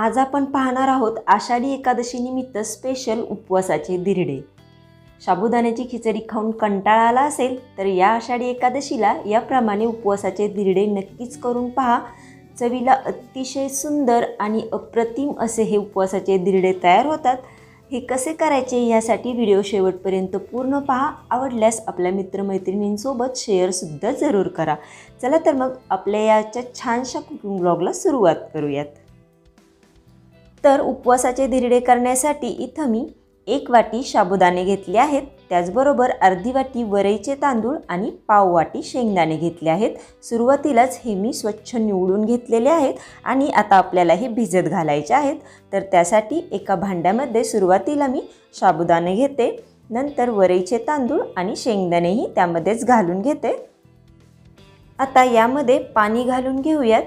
आज आपण पाहणार आहोत आषाढी एकादशी निमित्त स्पेशल उपवासाचे दिरडे. साबुदाण्याची खिचडी खाऊन कंटाळा आला असेल तर या आषाढी एकादशीला याप्रमाणे उपवासाचे दिरडे नक्कीच करून पहा. चवीला अतिशय सुंदर आणि अप्रतिम असे हे उपवासाचे दिरडे तयार होतात. हे कसे करायचे यासाठी व्हिडिओ शेवटपर्यंत पूर्ण पहा. आवडल्यास आपल्या मित्रमैत्रिणींसोबत शेअरसुद्धा जरूर करा. चला तर मग आपल्या याच्या छानशा कुकिंग ब्लॉगला सुरुवात करूयात. तर उपवासाचे धिरडे करण्यासाठी इथं मी एक वाटी साबुदाणे घेतले आहेत. त्याचबरोबर अर्धी वाटी वरईचे तांदूळ आणि पाव वाटी शेंगदाणे घेतले आहेत. सुरुवातीलाच हे मी स्वच्छ निवडून घेतलेले आहेत आणि आता आपल्याला हे भिजत घालायचे आहेत. तर त्यासाठी एका भांड्यामध्ये सुरुवातीला मी साबुदाणे घेते. नंतर वरईचे तांदूळ आणि शेंगदाणेही त्यामध्येच घालून घेते. आता यामध्ये पाणी घालून घेऊयात.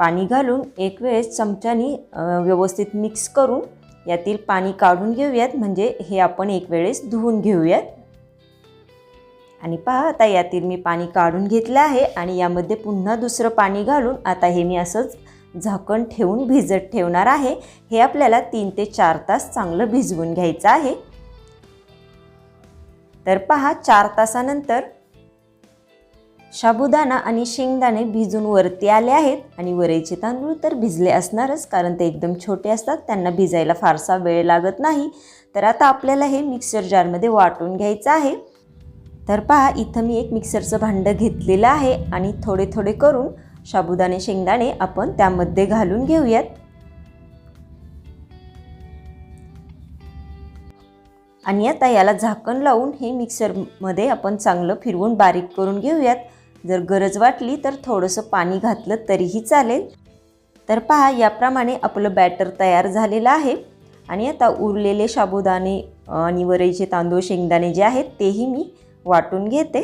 पाणी घालून एक वेळेस चमच्यानी व्यवस्थित मिक्स करून यातील पाणी काढून घेऊयात. म्हणजे हे आपण एक वेळेस धुवून घेऊयात. आणि पहा आता यातील मी पाणी काढून घेतलं आहे आणि यामध्ये पुन्हा दुसरं पाणी घालून आता हे मी असंच झाकण ठेवून भिजत ठेवणार आहे. हे आपल्याला तीन ते चार तास चांगलं भिजवून घ्यायचं आहे. तर पहा चार तासानंतर साबुदाणा आणि शेंगदाणे भिजून वरती आले आहेत आणि वरईचे तांदूळ तर भिजले असणारच कारण ते एकदम छोटे असतात त्यांना भिजायला फारसा वेळ लागत नाही. तर आता आपल्याला हे मिक्सर जारमध्ये वाटून घ्यायचं आहे. तर पहा इथं मी एक मिक्सरचं भांडं घेतलेलं आहे आणि थोडे थोडे करून साबुदाणे शेंगदाणे आपण त्यामध्ये घालून घेऊयात. आणि आता याला झाकण लावून हे मिक्सरमध्ये आपण चांगलं फिरवून बारीक करून घेऊयात. जर गरज वाटली तर थोडंसं पाणी घातलं तरीही चालेल. तर पहा याप्रमाणे आपलं बॅटर तयार झालेलं आहे. आणि आता उरलेले साबुदाणे आणि वरईचे तांदूळ शेंगदाणे जे आहेत तेही मी वाटून घेते.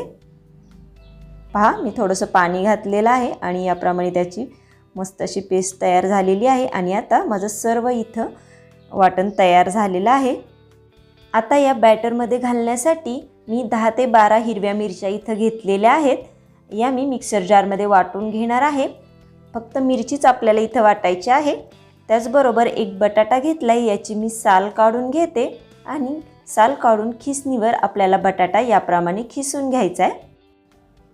पहा मी थोडंसं पाणी घातलेलं आहे आणि याप्रमाणे त्याची मस्त अशी पेस्ट तयार झालेली आहे. आणि आता माझं सर्व इथं वाटण तयार झालेलं आहे. आता या बॅटरमध्ये घालण्यासाठी मी दहा ते बारा हिरव्या मिरच्या इथं घेतलेल्या आहेत. या मी मिक्सर जारमध्ये वाटून घेणार आहे. फक्त मिरचीच आपल्याला इथं वाटायची आहे. त्याचबरोबर एक बटाटा घेतला आहे याची मी साल काढून घेते आणि साल काढून खिसणीवर आपल्याला बटाटा याप्रमाणे खिसून घ्यायचा आहे.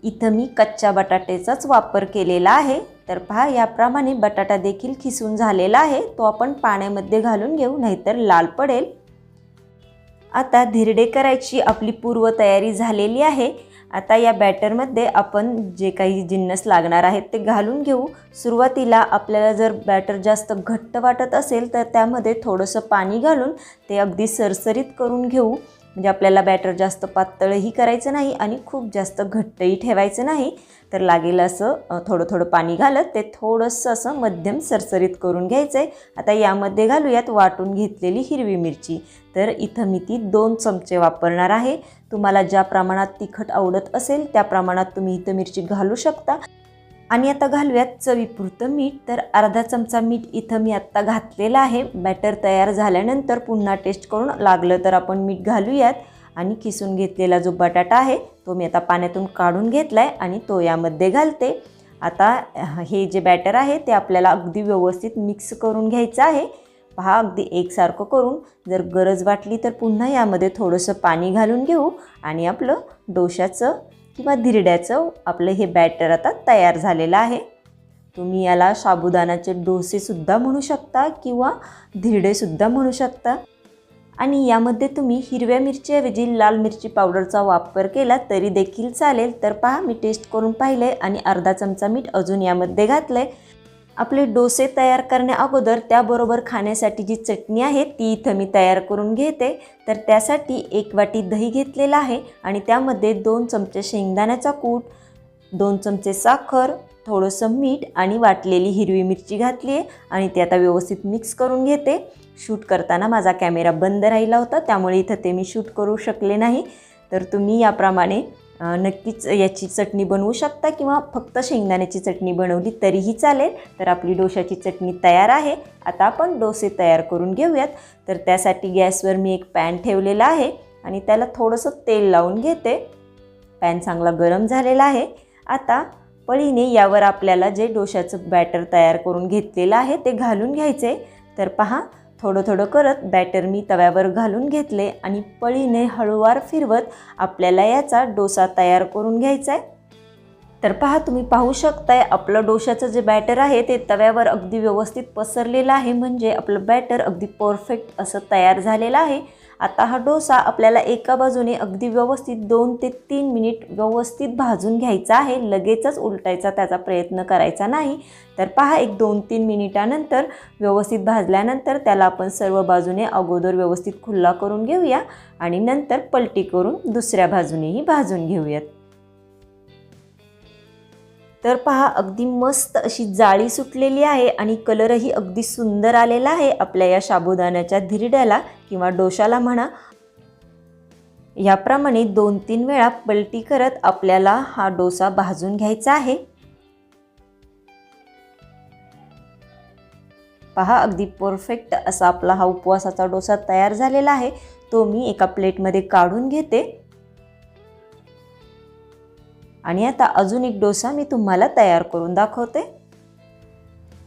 इथं मी कच्च्या बटाट्याचाच वापर केलेला आहे. तर पहा याप्रमाणे बटाटा देखील खिसून झालेला आहे. तो आपण पाण्यामध्ये घालून घेऊ नाहीतर लाल पडेल. आता धिरडे करायची आपली पूर्वतयारी झालेली आहे. आता या बॅटरमध्ये आपण जे काही जिन्नस लागणार आहेत ते घालून घेऊ. सुरुवातीला आपल्याला जर बॅटर जास्त घट्ट वाटत असेल तर त्यामध्ये थोडंसं पाणी घालून ते अगदी सरसरीत करून घेऊ. म्हणजे आपल्याला बॅटर जास्त पातळही करायचं नाही आणि खूप जास्त घट्टही ठेवायचं नाही. तर लागेल असं थोडं थोडं पाणी घालत ते थोडंसं असं मध्यम सरसरीत करून घ्यायचं आहे आता यामध्ये घालूयात वाटून घेतलेली हिरवी मिरची. तर इथं मी ती दोन चमचे वापरणार आहे. तुम्हाला ज्या प्रमाणात तिखट आवडत असेल त्या प्रमाणात तुम्ही इथं मिरची घालू शकता. आणि आता घालूयात चवीपुरतं मीठ. तर अर्धा चमचा मीठ इथं मी आत्ता घातलेलं आहे. बॅटर तयार झाल्यानंतर पुन्हा टेस्ट करून लागलं तर आपण मीठ घालूयात. आणि किसून घेतलेला जो बटाटा आहे तो मी आता पाण्यातून काढून घेतला आहे आणि तो यामध्ये घालते. आता हे जे बॅटर आहे ते आपल्याला अगदी व्यवस्थित मिक्स करून घ्यायचं आहे. पहा अगदी एकसारखं करून. जर गरज वाटली तर पुन्हा यामध्ये थोडंसं पाणी घालून घेऊ आणि आपलं डोशाचं किंवा धिरड्याचं आपलं हे बॅटर आता तयार झालेलं आहे. तुम्ही याला साबुदानाचे डोसेसुद्धा म्हणू शकता किंवा धिरडेसुद्धा म्हणू शकता. आणि यामध्ये तुम्ही हिरव्या मिरचीऐवजी लाल मिरची पावडरचा वापर केला तरी देखील चालेल. तर पहा मी टेस्ट करून पाहिले आणि अर्धा चमचा मीठ अजून यामध्ये घातलं आहे आपले डोसे तयार करण्या अगोदर त्याबरोबर खाण्यासाठी जी चटणी आहे ती इथं मी तयार करून घेते. तर त्यासाठी एक वाटी दही घेतलेला आहे आणि त्यामध्ये दोन चमचे शेंगदाण्याचा कूट दोन चमचे साखर थोडंसं मीठ आणि वाटलेली हिरवी मिरची घातली आहे आणि ते आता व्यवस्थित मिक्स करून घेते. शूट करताना माझा कॅमेरा बंद राहिला होता त्यामुळे इथं ते मी शूट करू शकले नाही. तर तुम्ही याप्रमाणे नक्कीच याची चटणी बनवू शकता किंवा फक्त शेंगदाण्याची चटणी बनवली तरीही चालेल. तर आपली डोशाची चटणी तयार आहे. आता आपण डोसे तयार करून घेऊयात. तर त्यासाठी गॅसवर मी एक पॅन ठेवलेला आहे आणि त्याला थोडंसं तेल लावून घेते. पॅन चांगला गरम झालेला आहे. आता पळीने यावर आपल्याला जे डोशाचं बॅटर तयार करून घेतलेलं आहे ते घालून घ्यायचे. तर पहा थोडं थोडं करत बॅटर मी तव्यावर घालून घेतले आणि पळीने हळूवार फिरवत आपल्याला याचा डोसा तयार करून घ्यायचा आहे तर पहा तुम्ही पाहू शकताय आपलं डोशाचं जे बॅटर आहे ते तव्यावर अगदी व्यवस्थित पसरलेलं आहे. म्हणजे आपलं बॅटर अगदी परफेक्ट असं तयार झालेलं आहे. आता हा डोसा आपल्याला एका बाजूने अगदी व्यवस्थित दोन ते तीन मिनिट व्यवस्थित भाजून घ्यायचा आहे. लगेचच उलटायचा त्याचा प्रयत्न करायचा नाही. तर पहा एक दोन तीन मिनिटानंतर व्यवस्थित भाजल्यानंतर त्याला आपण सर्व बाजूने अगोदर व्यवस्थित खुल्ला करून घेऊया आणि नंतर पलटी करून दुसऱ्या बाजूनेही भाजून घेऊयात. तर पहा अगदी मस्त अशी जाळी सुटलेली आहे आणि कलरही अगदी सुंदर आलेला आहे आपल्या या साबुदाण्याच्या धिरड्याला किंवा डोशाला म्हणा. याप्रमाणे दोन तीन वेळा पलटी करत आपल्याला हा डोसा भाजून घ्यायचा आहे. पहा अगदी परफेक्ट असा आपला हा उपवासाचा डोसा तयार झालेला आहे. तो मी एका प्लेटमध्ये काढून घेते. आणि आता अजून एक डोसा मी तुम्हाला तयार करून दाखवते.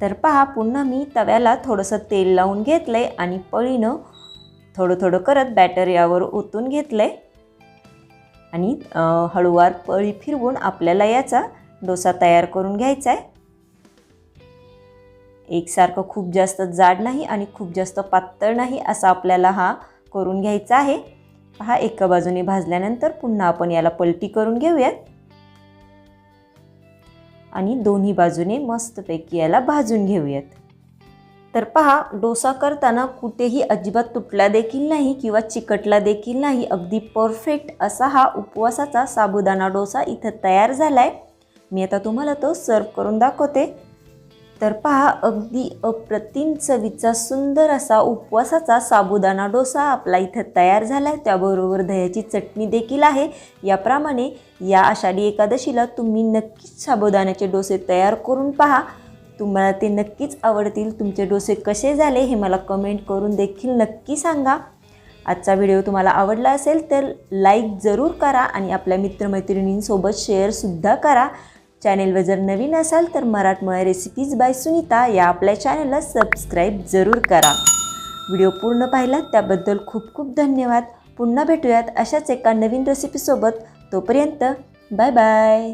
तर पहा पुन्हा मी तव्याला थोडंसं तेल लावून घेतलं आहे आणि पळीनं थोडं थोडं करत बॅटर यावर ओतून घेतलं आहे आणि हळूवार पळी फिरवून आपल्याला याचा डोसा तयार करून घ्यायचा आहे एकसारखं खूप जास्त जाड नाही आणि खूप जास्त पातळ नाही असा आपल्याला हा करून घ्यायचा आहे. हा एका बाजूने भाजल्यानंतर पुन्हा आपण याला पलटी करून घेऊयात. आणि दोन्ही बाजूने मस्तपैकी याला भाजून घेऊयात. तर पहा डोसा करताना कुठेही अजिबात तुटला देखील नाही किंवा चिकटला देखील नाही. अगदी परफेक्ट असा हा उपवासाचा साबुदाणा डोसा इथं तयार झाला आहे मी आता तुम्हाला तो सर्व करून दाखवते. तर पहा अगदी अप्रतिम चवीचा सुंदर असा उपवासाचा साबुदाणा डोसा आपला इथं तयार झाला आहे त्याबरोबर दह्याची चटणी देखील आहे. याप्रमाणे या आषाढी एकादशीला तुम्ही नक्कीच साबुदाण्याचे डोसे तयार करून पहा. तुम्हाला ते नक्कीच आवडतील. तुमचे डोसे कसे झाले हे मला कमेंट करून देखील नक्की सांगा. आजचा व्हिडिओ तुम्हाला आवडला असेल तर लाईक जरूर करा आणि आपल्या मित्रमैत्रिणींसोबत शेअरसुद्धा करा. चॅनेलवर जर नवीन असाल तर मराठमोळ्या रेसिपीज बाय सुनीता या आपल्या चॅनलला सबस्क्राईब जरूर करा. व्हिडिओ पूर्ण पाहिला त्याबद्दल खूप खूप धन्यवाद. पुन्हा भेटूयात अशाच एका नवीन रेसिपीसोबत तोपर्यंत बाय बाय